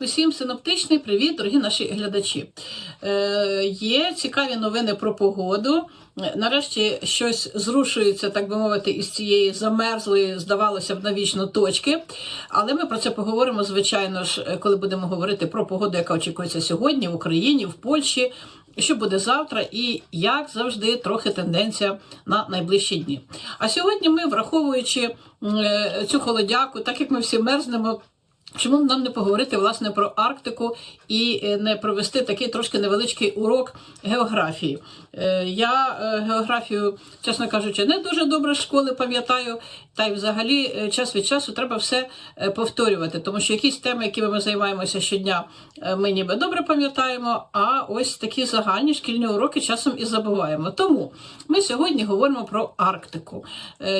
Усім синоптичний привіт, дорогі наші глядачі. Е, є цікаві новини про погоду. Нарешті щось зрушується, так би мовити, із цієї замерзлої, здавалося б, навічно точки. Але ми про це поговоримо, звичайно ж, коли будемо говорити про погоду, яка очікується сьогодні в Україні, в Польщі. Що буде завтра, і як завжди, трохи тенденція на найближчі дні. А сьогодні ми, враховуючи е, цю холодяку, так як ми всі мерзнемо. Чому б нам не поговорити власне про Арктику і е, не провести такий трошки невеличкий урок географії? Е, Я е, географію, чесно кажучи, не дуже добре з школи пам'ятаю, та й взагалі час від часу треба все повторювати, тому що якісь теми, якими ми займаємося щодня, ми ніби добре пам'ятаємо, а ось такі загальні шкільні уроки часом і забуваємо. Тому ми сьогодні говоримо про Арктику.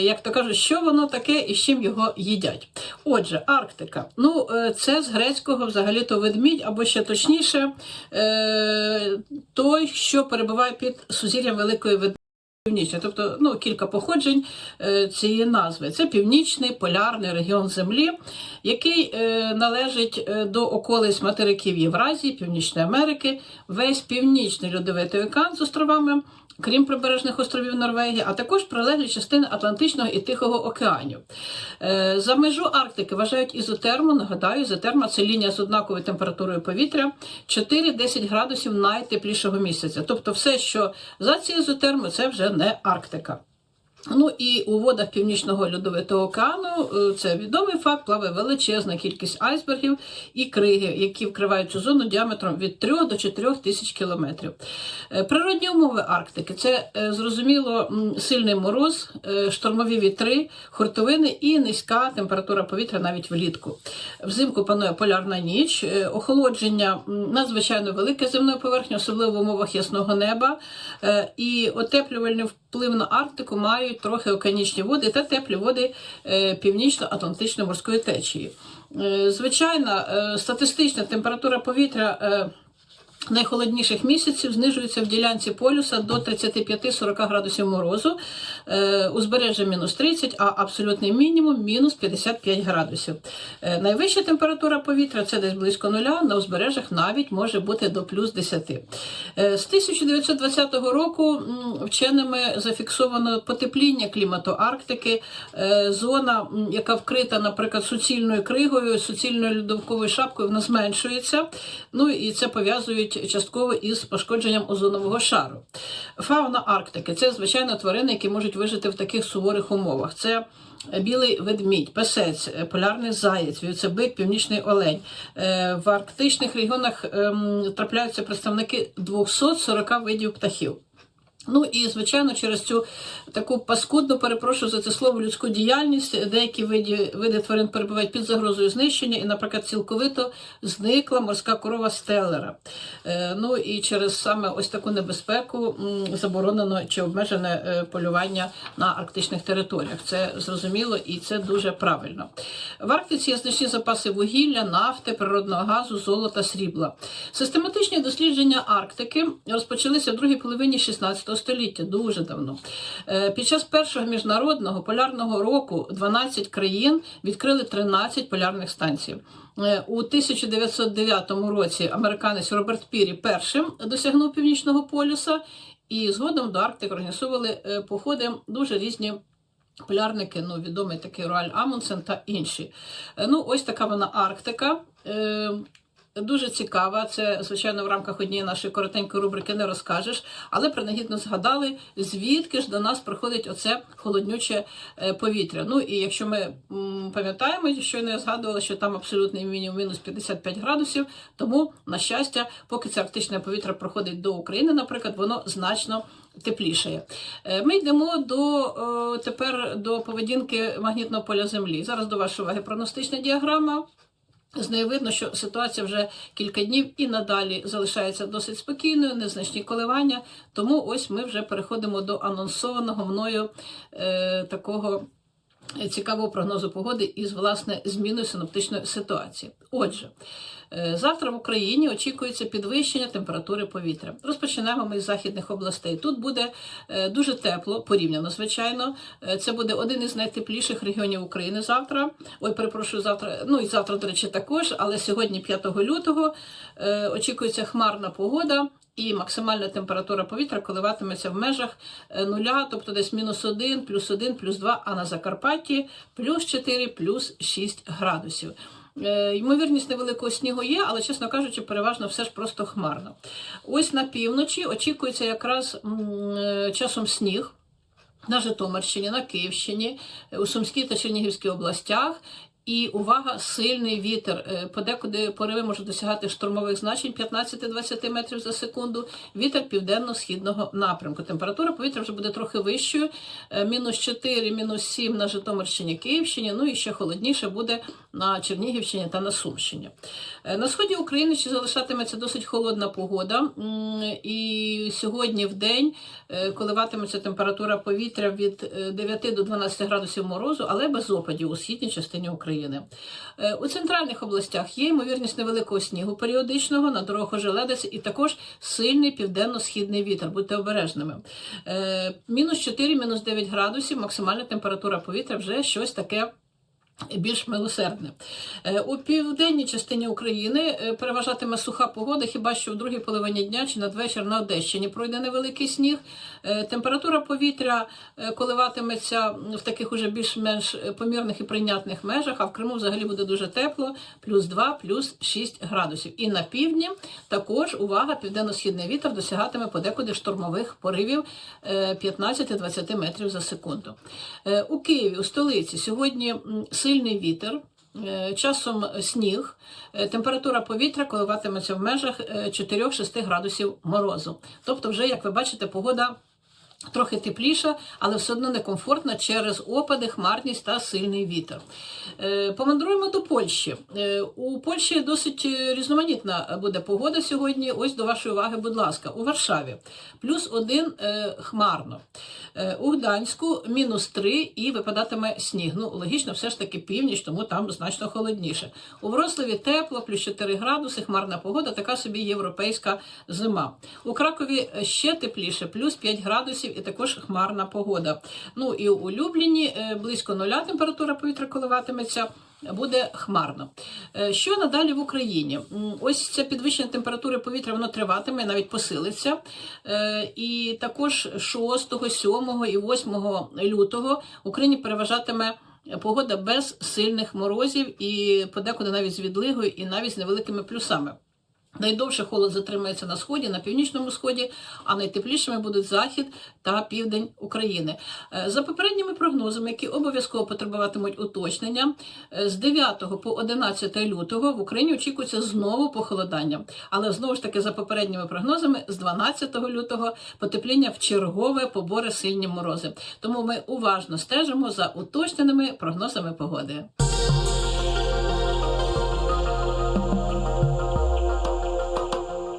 Як то кажуть, що воно таке і з чим його їдять. Отже, Арктика. Ну, е, це з грецького взагалі-то ведмідь, або ще точніше, е, той, що перебуває під сузір'ям Великої ведмідь. Тобто ну, кілька походжень е, цієї назви. Це північний полярний регіон Землі, який належить до околиць материків Євразії, Північної Америки, весь північний льодовитий океан з островами, крім прибережних островів Норвегії, а також прилеглі частини Атлантичного і Тихого океанів. Е, за межу Арктики вважають ізотерму. Нагадаю, ізотерма це лінія з однаковою температурою повітря 4-10 градусів найтеплішого місяця. Тобто, все, що за цією ізотермою, це вже не Арктика. Ну і у водах Північного льодовитого океану е, це відомий факт, плаває величезна кількість айсбергів і криги, які вкривають цю зону діаметром від 3 до 4 тисяч кілометрів. Е, Природні умови Арктики це е, зрозуміло сильний мороз, е, штормові вітри, хуртовини і низька температура повітря навіть влітку. Взимку панує полярна ніч, охолодження надзвичайно велике земної поверхні, особливо в умовах ясного неба. І отеплювальний вплив на Арктику мають трохи океанічні води та теплі води північно-атлантичної морської течії. Звичайна статистична температура повітря. Найхолодніших місяців знижується в ділянці полюса до 35-40 градусів морозу, е, узбережжя мінус 30, а абсолютний мінімум мінус 55 градусів. Е, найвища температура повітря це десь близько нуля, на узбережжях навіть може бути до плюс 10. Е, з 1920 року вченими зафіксовано потепління клімату Арктики, зона, яка вкрита, наприклад, суцільною кригою, суцільною льодовковою шапкою, вона зменшується. Ну і це пов'язують частково із пошкодженням озонового шару. Фауна Арктики це звичайно тварини, які можуть вижити в таких суворих умовах. Це білий ведмідь, песець, е, полярний заєць, вівцебик, північний олень. Е, В арктичних регіонах ем, трапляються представники 240 видів птахів. Ну і звичайно, через цю таку паскудну, перепрошую за це слово, людську діяльність, деякі види, види тварин перебувають під загрозою знищення, і, наприклад, цілковито зникла морська корова стеллера. Е, ну і через саме ось таку небезпеку м, заборонено чи обмежене е, полювання на арктичних територіях. Це зрозуміло і це дуже правильно. В Арктиці є значні запаси вугілля, нафти, природного газу, золота, срібла. Систематичні дослідження Арктики розпочалися в другій половині 16 століття, дуже давно. Е, Під час першого міжнародного полярного року 12 країн відкрили 13 полярних станцій. Е, У 1909 році американець Роберт Пірі першим досягнув північного полюса, і згодом до Арктики організовували е, походи дуже різні. Полярники, ну, відомий такий Руаль Амундсен та інші. Ну, ось така вона Арктика. Дуже цікава. Це, звичайно, в рамках однієї нашої коротенької рубрики не розкажеш, але принагідно згадали, звідки ж до нас приходить оце холоднюче е, повітря. Ну і якщо ми пам'ятаємо, щойно я згадувала, що там абсолютний мінімум мінус 55 градусів, тому, на щастя, поки це арктичне повітря проходить до України, наприклад, воно значно теплішає. Е, Ми йдемо до е, тепер до поведінки магнітного поля Землі. Зараз до вашої уваги прогностична діаграма. З нею видно, що ситуація вже кілька днів і надалі залишається досить спокійною, незначні коливання. Тому ось ми вже переходимо до анонсованого мною е, такого цікавого прогнозу погоди із власне зміною синоптичної ситуації. Отже, е, завтра в Україні очікується підвищення температури повітря. Розпочинаємо ми з західних областей. Тут буде е, дуже тепло, порівняно, звичайно. Е, Це буде один із найтепліших регіонів України завтра. Ой, перепрошую, завтра. Ну і завтра, до речі, також, але сьогодні, 5 лютого, очікується хмарна погода. І максимальна температура повітря коливатиметься в межах е, нуля, тобто десь мінус 1, плюс 1, плюс 2, а на Закарпатті плюс 4, плюс 6 градусів. Е, Ймовірність невеликого снігу є, але, чесно кажучи, переважно все ж просто хмарно. Ось на півночі очікується якраз е, часом сніг. На Житомирщині, на Київщині, у Сумській та Чернігівській областях. І увага, сильний вітер. Е, Подекуди пориви можуть досягати штурмових значень 15-20 метрів за секунду. Вітер південно-східного напрямку. Температура повітря вже буде трохи вищою. е, Мінус 4, мінус 7 на Житомирщині, Київщині. Ну і ще холодніше буде на Чернігівщині та на Сумщині. Е, На сході України ще залишатиметься досить холодна погода. І сьогодні в день коливатиметься температура повітря від е, 9 до 12 градусів морозу, але без опадів у східній частині України. Е, У центральних областях є ймовірність невеликого снігу періодичного на дорогах ожеледиць і також сильний південно-східний вітер. Будьте обережними. Е, Мінус 4, мінус 9 градусів, максимальна температура повітря вже щось таке. Більш милосердне. Е, У південній частині України е, переважатиме суха погода, хіба що в другій половині дня чи надвечір на Одещині пройде невеликий сніг. Е, Температура повітря коливатиметься в таких уже більш-менш помірних і прийнятних межах, а в Криму взагалі буде дуже тепло, плюс 2, плюс 6 градусів. І на півдні також, увага, південно-східний вітер досягатиме подекуди штурмових поривів е, 15-20 метрів за секунду. У Києві, у столиці, сьогодні сильний вітер. е, Часом сніг, Е, температура повітря коливатиметься в межах е, 4-6 градусів морозу. Тобто, вже, як ви бачите, погода трохи тепліша, але все одно некомфортна через опади, хмарність та сильний вітер. Е, Помандруємо до Польщі. Е, У Польщі досить різноманітна буде погода сьогодні. Ось до вашої уваги, будь ласка, у Варшаві плюс один е, хмарно. У Гданську мінус 3 і випадатиме сніг. Ну, логічно, все ж таки північ, тому там значно холодніше. У Вроцлаві тепло, плюс 4 градуси, хмарна погода, така собі європейська зима. У Кракові ще тепліше, плюс 5 градусів і також хмарна погода. Ну і у Любліні е, близько нуля температура повітря коливатиметься. Буде хмарно. Е, Що надалі в Україні? Ось це підвищення температури повітря, воно триватиме, навіть посилиться. Е, І також 6, 7 і 8 лютого в Україні переважатиме погода без сильних морозів і подекуди навіть з відлигою, і навіть з невеликими плюсами. Найдовше холод затримається на сході, на північному сході, а найтеплішими будуть захід та південь України. Е, За попередніми прогнозами, які обов'язково потребуватимуть уточнення, е, з 9 по 11 лютого в Україні очікується знову похолодання. Але знову ж таки, за попередніми прогнозами, з 12 лютого потепління в чергове побори сильні морози. Тому ми уважно стежимо за уточненими прогнозами погоди.